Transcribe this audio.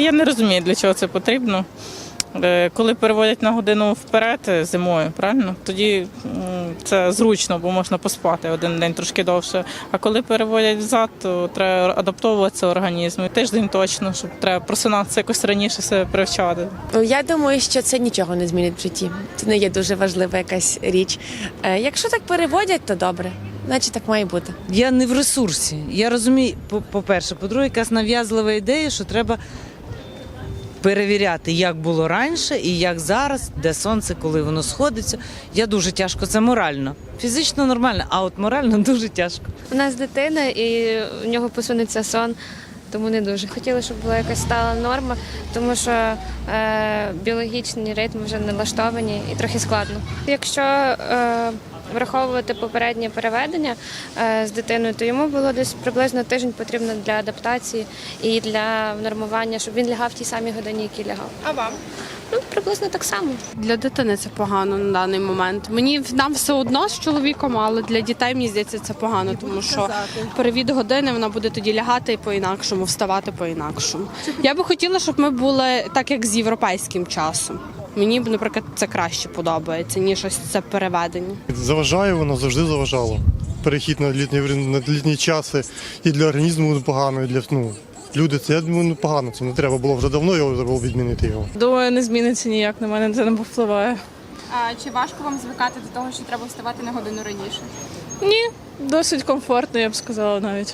Я не розумію, для чого це потрібно. Е, Коли переводять на годину вперед е, зимою, правильно? Тоді це зручно, бо можна поспати один день трошки довше. А коли переводять взад, то треба адаптовуватися організму. Тиждень точно, щоб треба просинатися якось раніше себе привчати. Я думаю, що це нічого не змінить в житті. Це не є дуже важлива якась річ. Е, Якщо так переводять, то добре. Значить, так має бути. Я не в ресурсі. Я розумію, по-перше, по-друге, якась нав'язлива ідея, що треба перевіряти, як було раніше і як зараз, де сонце, коли воно сходиться. Я дуже тяжко, це морально. Фізично нормально, а от морально дуже тяжко. У нас дитина і в нього посунеться сон, тому не дуже. Хотіли, щоб була якась стала норма, тому що е, біологічні ритми вже налаштовані і трохи складно. Якщо е, враховувати попереднє переведення е, з дитиною, то йому було десь приблизно тиждень потрібно для адаптації і для нормування, щоб він лягав в тій самій годині, якій лягав. А вам? Ну, приблизно так само. Для дитини це погано на даний момент. Мені нам все одно з чоловіком, але для дітей мені здається це погано, тому що перевід години вона буде тоді лягати по-інакшому, вставати по-інакшому. Я би хотіла, щоб ми були так, як з європейським часом. Мені б, наприклад, це краще подобається, ніж ось це переведення. Заважає воно завжди заважало. Перехід на літні, на літні часи і для організму погано, і для ну, люди це я думаю, ну, погано. Це не треба було вже давно його треба було відмінити його. Думаю, не зміниться ніяк на мене, це не повпливає. А чи важко вам звикати до того, що треба вставати на годину раніше? Ні, досить комфортно, я б сказала навіть.